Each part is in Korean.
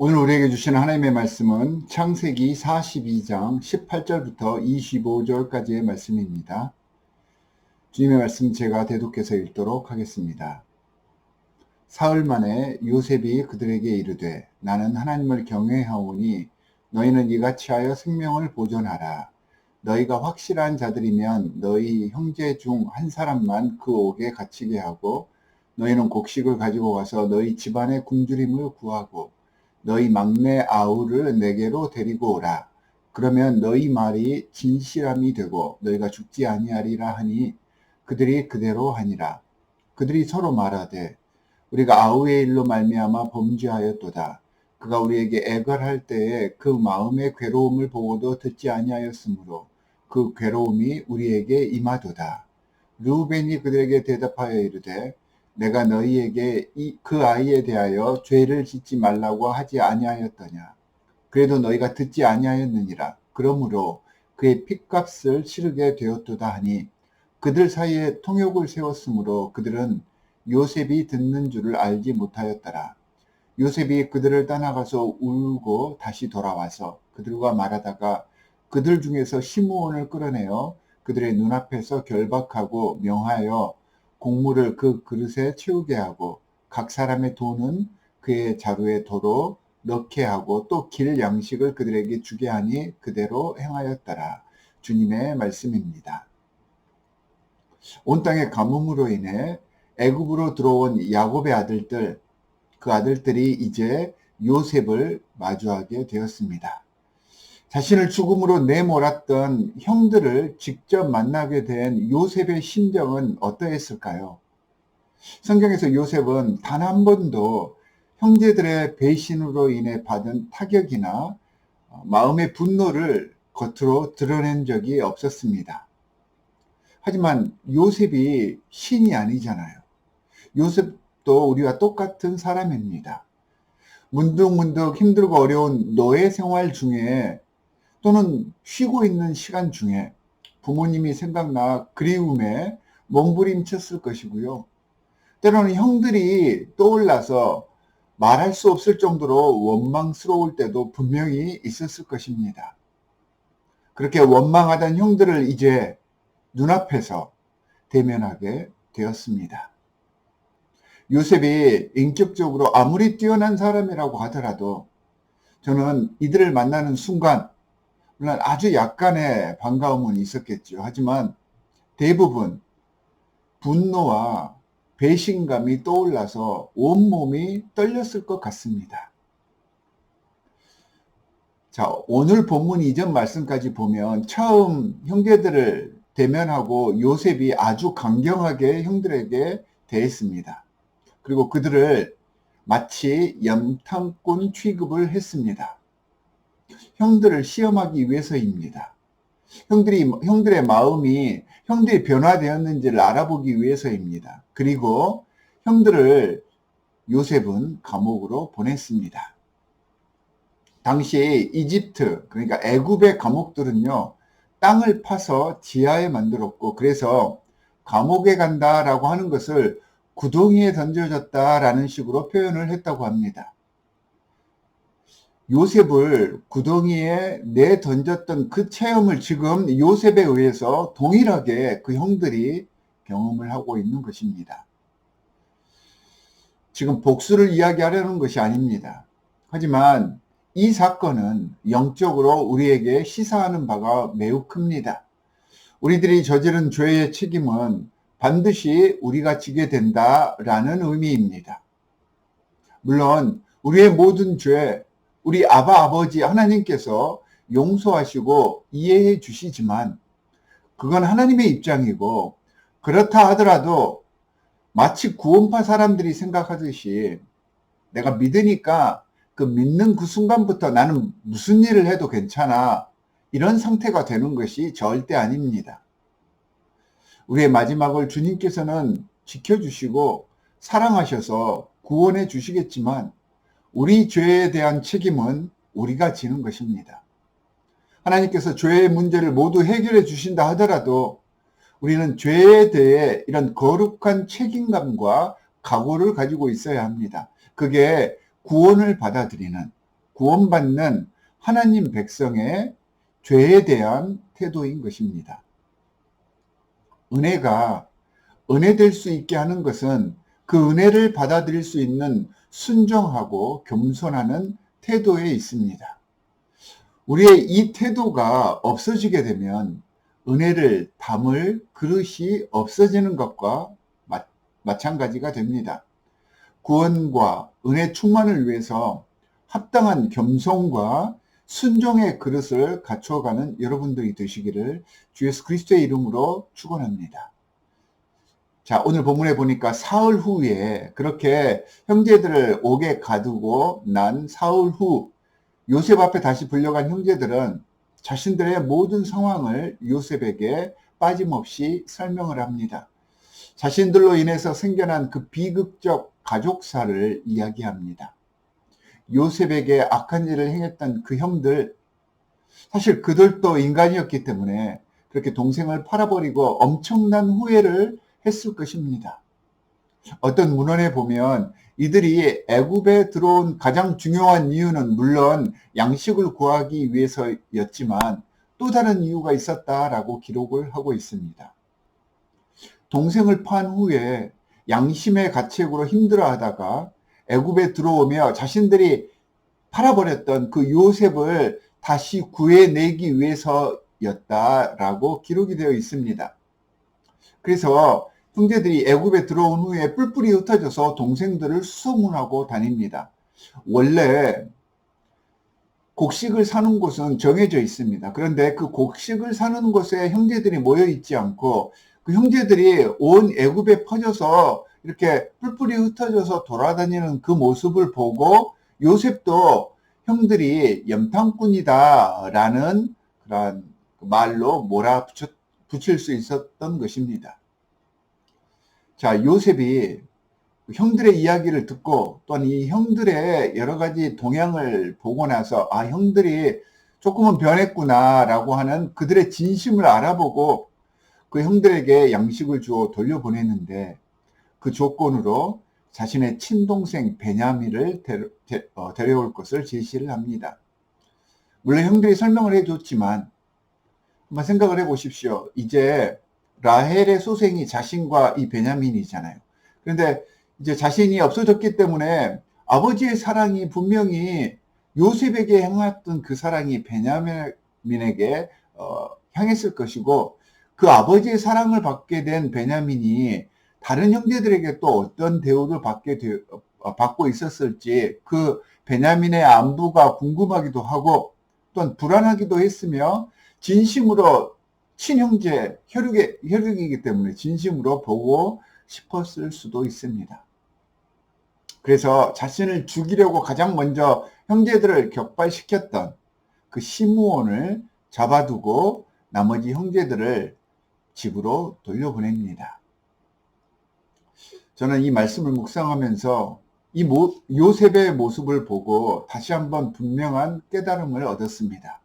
오늘 우리에게 주시는 하나님의 말씀은 창세기 42장 18절부터 25절까지의 말씀입니다. 주님의 말씀 제가 대독해서 읽도록 하겠습니다. 사흘 만에 요셉이 그들에게 이르되 나는 하나님을 경외하오니 너희는 이같이 하여 생명을 보존하라. 너희가 확실한 자들이면 너희 형제 중 한 사람만 그 옥에 갇히게 하고 너희는 곡식을 가지고 가서 너희 집안의 굶주림을 구하고 너희 막내 아우를 내게로 데리고 오라. 그러면 너희 말이 진실함이 되고 너희가 죽지 아니하리라 하니 그들이 그대로 하니라. 그들이 서로 말하되 우리가 아우의 일로 말미암아 범죄하였도다. 그가 우리에게 애걸할 때에 그 마음의 괴로움을 보고도 듣지 아니하였으므로 그 괴로움이 우리에게 임하도다. 루벤이 그들에게 대답하여 이르되 내가 너희에게 이, 그 아이에 대하여 죄를 짓지 말라고 하지 아니하였더냐. 그래도 너희가 듣지 아니하였느니라. 그러므로 그의 핏값을 치르게 되었도다 하니 그들 사이에 통역을 세웠으므로 그들은 요셉이 듣는 줄을 알지 못하였더라. 요셉이 그들을 떠나가서 울고 다시 돌아와서 그들과 말하다가 그들 중에서 시므온을 끌어내어 그들의 눈앞에서 결박하고 명하여 곡물을 그 그릇에 채우게 하고 각 사람의 돈은 그의 자루에 도로 넣게 하고 또 길 양식을 그들에게 주게 하니 그대로 행하였더라. 주님의 말씀입니다. 온 땅의 가뭄으로 인해 애굽으로 들어온 야곱의 아들들 그 아들들이 이제 요셉을 마주하게 되었습니다. 자신을 죽음으로 내몰았던 형들을 직접 만나게 된 요셉의 심정은 어떠했을까요? 성경에서 요셉은 단 한 번도 형제들의 배신으로 인해 받은 타격이나 마음의 분노를 겉으로 드러낸 적이 없었습니다. 하지만 요셉이 신이 아니잖아요. 요셉도 우리와 똑같은 사람입니다. 문득문득 힘들고 어려운 노예 생활 중에 또는 쉬고 있는 시간 중에 부모님이 생각나 그리움에 몸부림쳤을 것이고요. 때로는 형들이 떠올라서 말할 수 없을 정도로 원망스러울 때도 분명히 있었을 것입니다. 그렇게 원망하던 형들을 이제 눈앞에서 대면하게 되었습니다. 요셉이 인격적으로 아무리 뛰어난 사람이라고 하더라도 저는 이들을 만나는 순간 물론 아주 약간의 반가움은 있었겠죠. 하지만 대부분 분노와 배신감이 떠올라서 온몸이 떨렸을 것 같습니다. 자, 오늘 본문 이전 말씀까지 보면 처음 형제들을 대면하고 요셉이 아주 강경하게 형들에게 대했습니다. 그리고 그들을 마치 염탐꾼 취급을 했습니다. 형들을 시험하기 위해서입니다. 형들이, 형들의 마음이 형들이 변화되었는지를 알아보기 위해서입니다. 그리고 형들을 요셉은 감옥으로 보냈습니다. 당시 이집트, 그러니까 애굽의 감옥들은요, 땅을 파서 지하에 만들었고, 그래서 감옥에 간다라고 하는 것을 구덩이에 던져졌다라는 식으로 표현을 했다고 합니다. 요셉을 구덩이에 내 던졌던 그 체험을 지금 요셉에 의해서 동일하게 그 형들이 경험을 하고 있는 것입니다. 지금 복수를 이야기하려는 것이 아닙니다. 하지만 이 사건은 영적으로 우리에게 시사하는 바가 매우 큽니다. 우리들이 저지른 죄의 책임은 반드시 우리가 지게 된다라는 의미입니다. 물론 우리의 모든 죄, 우리 아바 아버지 하나님께서 용서하시고 이해해 주시지만 그건 하나님의 입장이고 그렇다 하더라도 마치 구원파 사람들이 생각하듯이 내가 믿으니까 그 믿는 그 순간부터 나는 무슨 일을 해도 괜찮아 이런 상태가 되는 것이 절대 아닙니다. 우리의 마지막을 주님께서는 지켜주시고 사랑하셔서 구원해 주시겠지만 우리 죄에 대한 책임은 우리가 지는 것입니다. 하나님께서 죄의 문제를 모두 해결해 주신다 하더라도 우리는 죄에 대해 이런 거룩한 책임감과 각오를 가지고 있어야 합니다. 그게 구원을 받아들이는 구원받는 하나님 백성의 죄에 대한 태도인 것입니다. 은혜가 은혜될 수 있게 하는 것은 그 은혜를 받아들일 수 있는 순종하고 겸손하는 태도에 있습니다. 우리의 이 태도가 없어지게 되면 은혜를 담을 그릇이 없어지는 것과 마찬가지가 됩니다. 구원과 은혜 충만을 위해서 합당한 겸손과 순종의 그릇을 갖춰가는 여러분들이 되시기를 주 예수 그리스도의 이름으로 축원합니다. 자, 오늘 본문에 보니까 사흘 후에 그렇게 형제들을 옥에 가두고 난 사흘 후 요셉 앞에 다시 불려간 형제들은 자신들의 모든 상황을 요셉에게 빠짐없이 설명을 합니다. 자신들로 인해서 생겨난 그 비극적 가족사를 이야기합니다. 요셉에게 악한 일을 행했던 그 형들, 사실 그들도 인간이었기 때문에 그렇게 동생을 팔아버리고 엄청난 후회를 했을 것입니다. 어떤 문헌에 보면 이들이 애굽에 들어온 가장 중요한 이유는 물론 양식을 구하기 위해서였지만 또 다른 이유가 있었다라고 기록을 하고 있습니다. 동생을 판 후에 양심의 가책으로 힘들어하다가 애굽에 들어오며 자신들이 팔아버렸던 그 요셉을 다시 구해내기 위해서였다라고 기록이 되어 있습니다. 그래서 형제들이 애굽에 들어온 후에 뿔뿔이 흩어져서 동생들을 수소문하고 다닙니다. 원래 곡식을 사는 곳은 정해져 있습니다. 그런데 그 곡식을 사는 곳에 형제들이 모여 있지 않고 그 형제들이 온 애굽에 퍼져서 이렇게 뿔뿔이 흩어져서 돌아다니는 그 모습을 보고 요셉도 형들이 염탐꾼이다라는 그런 말로 몰아붙일 수 있었던 것입니다. 자, 요셉이 형들의 이야기를 듣고 또한 이 형들의 여러 가지 동향을 보고 나서 아, 형들이 조금은 변했구나라고 하는 그들의 진심을 알아보고 그 형들에게 양식을 주어 돌려보냈는데 그 조건으로 자신의 친동생 베냐민을 데려, 어, 데려올 것을 제시를 합니다. 물론 형들이 설명을 해줬지만 한번 생각을 해보십시오. 이제 라헬의 소생이 자신과 이 베냐민이잖아요. 그런데 이제 자신이 없어졌기 때문에 아버지의 사랑이 분명히 요셉에게 향했던 그 사랑이 베냐민에게 어, 향했을 것이고 그 아버지의 사랑을 받게 된 베냐민이 다른 형제들에게 또 어떤 대우를 받게 되, 어, 받고 있었을지 그 베냐민의 안부가 궁금하기도 하고 또한 불안하기도 했으며 진심으로 친형제 혈육의 혈육이기 때문에 진심으로 보고 싶었을 수도 있습니다. 그래서 자신을 죽이려고 가장 먼저 형제들을 격발시켰던 그 시므온을 잡아두고 나머지 형제들을 집으로 돌려보냅니다. 저는 이 말씀을 묵상하면서 이 모, 요셉의 모습을 보고 다시 한번 분명한 깨달음을 얻었습니다.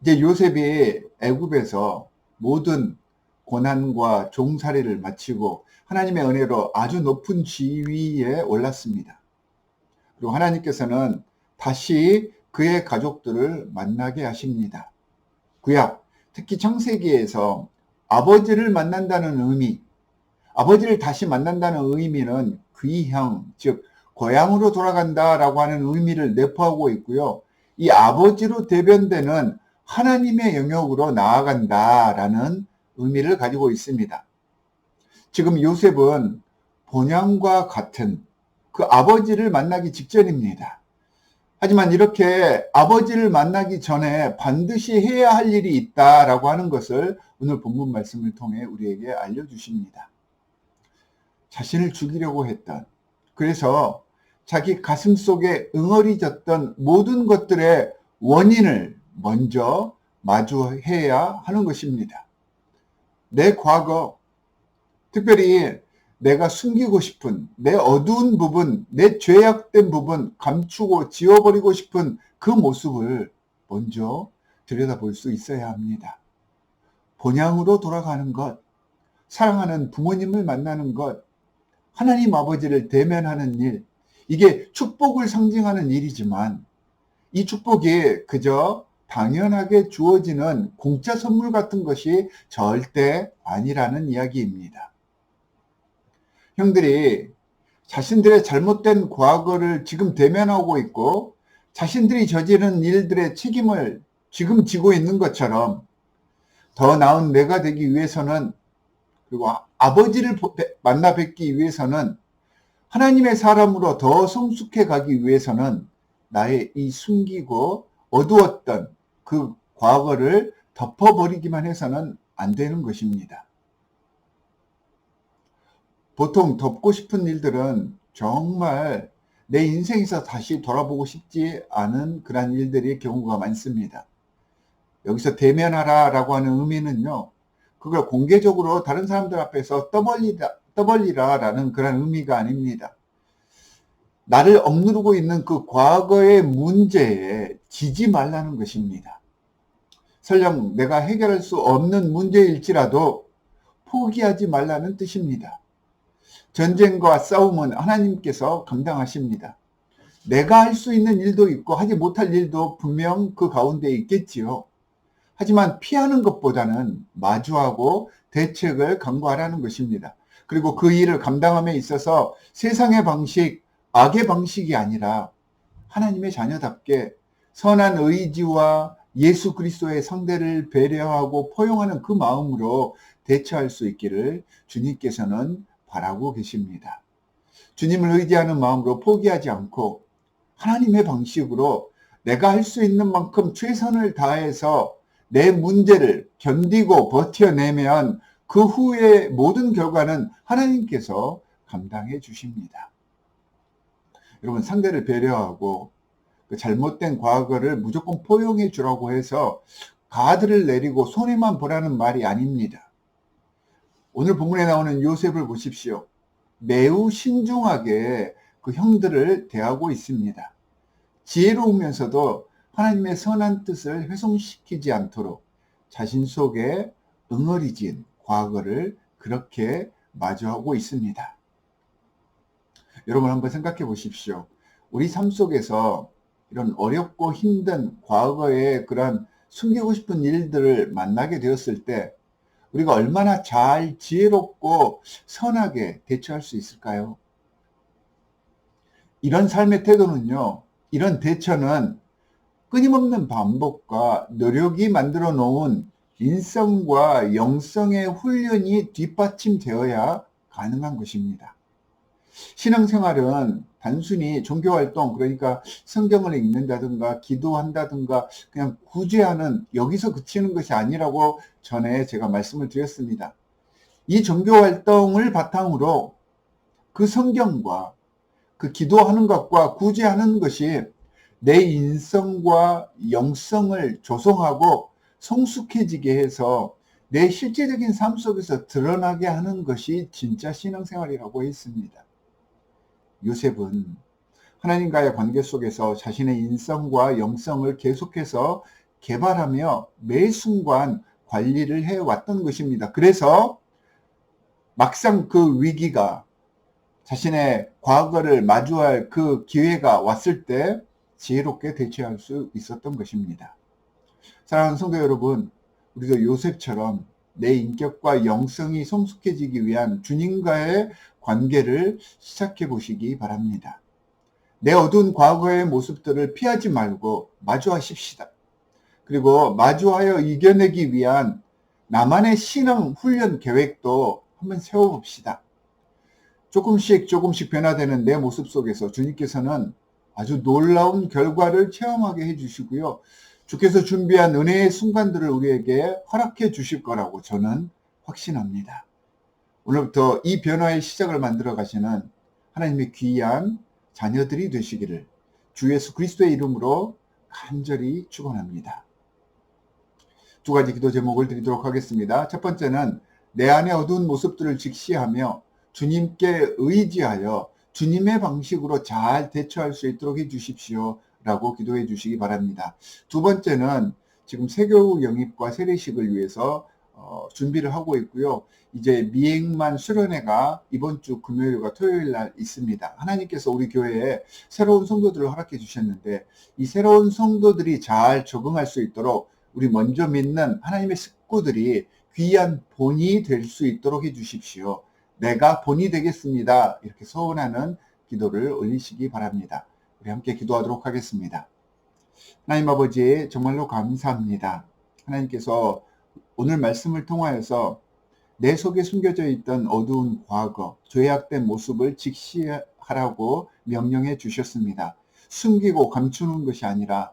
이제 요셉이 애굽에서 모든 고난과 종살이를 마치고 하나님의 은혜로 아주 높은 지위에 올랐습니다. 그리고 하나님께서는 다시 그의 가족들을 만나게 하십니다. 구약, 특히 창세기에서 아버지를 만난다는 의미, 아버지를 다시 만난다는 의미는 귀형, 즉 고향으로 돌아간다라고 하는 의미를 내포하고 있고요. 이 아버지로 대변되는 하나님의 영역으로 나아간다라는 의미를 가지고 있습니다. 지금 요셉은 본향과 같은 그 아버지를 만나기 직전입니다. 하지만 이렇게 아버지를 만나기 전에 반드시 해야 할 일이 있다라고 하는 것을 오늘 본문 말씀을 통해 우리에게 알려주십니다. 자신을 죽이려고 했던, 그래서 자기 가슴 속에 응어리졌던 모든 것들의 원인을 먼저 마주해야 하는 것입니다. 내 과거, 특별히 내가 숨기고 싶은 내 어두운 부분, 내 죄악된 부분, 감추고 지워버리고 싶은 그 모습을 먼저 들여다볼 수 있어야 합니다. 본향으로 돌아가는 것, 사랑하는 부모님을 만나는 것, 하나님 아버지를 대면하는 일, 이게 축복을 상징하는 일이지만 이 축복이 그저 당연하게 주어지는 공짜 선물 같은 것이 절대 아니라는 이야기입니다. 형들이 자신들의 잘못된 과거를 지금 대면하고 있고 자신들이 저지른 일들의 책임을 지금 지고 있는 것처럼 더 나은 내가 되기 위해서는 그리고 아버지를 만나 뵙기 위해서는 하나님의 사람으로 더 성숙해 가기 위해서는 나의 이 숨기고 어두웠던 그 과거를 덮어버리기만 해서는 안 되는 것입니다. 보통 덮고 싶은 일들은 정말 내 인생에서 다시 돌아보고 싶지 않은 그런 일들이 경우가 많습니다. 여기서 대면하라 라고 하는 의미는요, 그걸 공개적으로 다른 사람들 앞에서 떠벌리라, 떠벌리라 라는 그런 의미가 아닙니다. 나를 억누르고 있는 그 과거의 문제에 지지 말라는 것입니다. 설령 내가 해결할 수 없는 문제일지라도 포기하지 말라는 뜻입니다. 전쟁과 싸움은 하나님께서 감당하십니다. 내가 할 수 있는 일도 있고 하지 못할 일도 분명 그 가운데 있겠지요. 하지만 피하는 것보다는 마주하고 대책을 강구하라는 것입니다. 그리고 그 일을 감당함에 있어서 세상의 방식, 악의 방식이 아니라 하나님의 자녀답게 선한 의지와 예수 그리스도의 상대를 배려하고 포용하는 그 마음으로 대처할 수 있기를 주님께서는 바라고 계십니다. 주님을 의지하는 마음으로 포기하지 않고 하나님의 방식으로 내가 할 수 있는 만큼 최선을 다해서 내 문제를 견디고 버텨내면 그 후의 모든 결과는 하나님께서 감당해 주십니다. 여러분 상대를 배려하고 그 잘못된 과거를 무조건 포용해 주라고 해서 가드를 내리고 손해만 보라는 말이 아닙니다. 오늘 본문에 나오는 요셉을 보십시오. 매우 신중하게 그 형들을 대하고 있습니다. 지혜로우면서도 하나님의 선한 뜻을 훼손시키지 않도록 자신 속에 응어리진 과거를 그렇게 마주하고 있습니다. 여러분 한번 생각해 보십시오. 우리 삶 속에서 이런 어렵고 힘든 과거의 그런 숨기고 싶은 일들을 만나게 되었을 때 우리가 얼마나 잘 지혜롭고 선하게 대처할 수 있을까요? 이런 삶의 태도는요, 이런 대처는 끊임없는 반복과 노력이 만들어 놓은 인성과 영성의 훈련이 뒷받침되어야 가능한 것입니다. 신앙생활은 단순히 종교활동, 그러니까 성경을 읽는다든가 기도한다든가 그냥 구제하는 여기서 그치는 것이 아니라고 전에 제가 말씀을 드렸습니다. 이 종교활동을 바탕으로 그 성경과 그 기도하는 것과 구제하는 것이 내 인성과 영성을 조성하고 성숙해지게 해서 내 실제적인 삶 속에서 드러나게 하는 것이 진짜 신앙생활이라고 했습니다. 요셉은 하나님과의 관계 속에서 자신의 인성과 영성을 계속해서 개발하며 매 순간 관리를 해왔던 것입니다. 그래서 막상 그 위기가 자신의 과거를 마주할 그 기회가 왔을 때 지혜롭게 대처할 수 있었던 것입니다. 사랑하는 성도 여러분, 우리도 요셉처럼 내 인격과 영성이 성숙해지기 위한 주님과의 관계를 시작해 보시기 바랍니다. 내 어두운 과거의 모습들을 피하지 말고 마주하십시다. 그리고 마주하여 이겨내기 위한 나만의 신앙 훈련 계획도 한번 세워봅시다. 조금씩 조금씩 변화되는 내 모습 속에서 주님께서는 아주 놀라운 결과를 체험하게 해주시고요. 주께서 준비한 은혜의 순간들을 우리에게 허락해 주실 거라고 저는 확신합니다. 오늘부터 이 변화의 시작을 만들어 가시는 하나님의 귀한 자녀들이 되시기를 주 예수 그리스도의 이름으로 간절히 축원합니다. 두 가지 기도 제목을 드리도록 하겠습니다. 첫 번째는 내 안의 어두운 모습들을 직시하며 주님께 의지하여 주님의 방식으로 잘 대처할 수 있도록 해 주십시오. 라고 기도해 주시기 바랍니다. 두 번째는 지금 세교육 영입과 세례식을 위해서 어, 준비를 하고 있고요. 이제 미행만 수련회가 이번 주 금요일과 토요일 날 있습니다. 하나님께서 우리 교회에 새로운 성도들을 허락해 주셨는데 이 새로운 성도들이 잘 적응할 수 있도록 우리 먼저 믿는 하나님의 식구들이 귀한 본이 될 수 있도록 해 주십시오. 내가 본이 되겠습니다. 이렇게 소원하는 기도를 올리시기 바랍니다. 우리 함께 기도하도록 하겠습니다. 하나님 아버지 정말로 감사합니다. 하나님께서 오늘 말씀을 통하여서 내 속에 숨겨져 있던 어두운 과거, 죄악된 모습을 직시하라고 명령해 주셨습니다. 숨기고 감추는 것이 아니라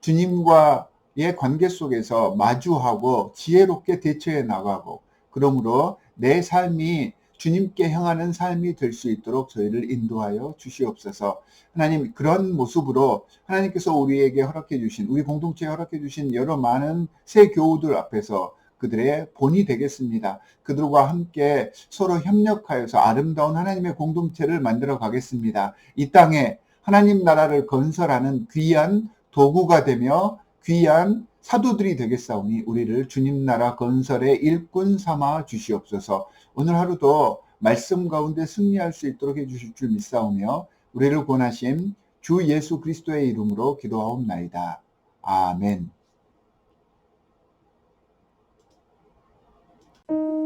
주님과의 관계 속에서 마주하고 지혜롭게 대처해 나가고 그러므로 내 삶이 주님께 향하는 삶이 될 수 있도록 저희를 인도하여 주시옵소서. 하나님 그런 모습으로 하나님께서 우리에게 허락해 주신 우리 공동체에 허락해 주신 여러 많은 새 교우들 앞에서 그들의 본이 되겠습니다. 그들과 함께 서로 협력하여서 아름다운 하나님의 공동체를 만들어 가겠습니다. 이 땅에 하나님 나라를 건설하는 귀한 도구가 되며 귀한 사도들이 되겠사오니 우리를 주님 나라 건설의 일꾼 삼아 주시옵소서. 오늘 하루도 말씀 가운데 승리할 수 있도록 해주실 줄 믿사오며 우리를 권하심 주 예수 그리스도의 이름으로 기도하옵나이다. 아멘. Thank you.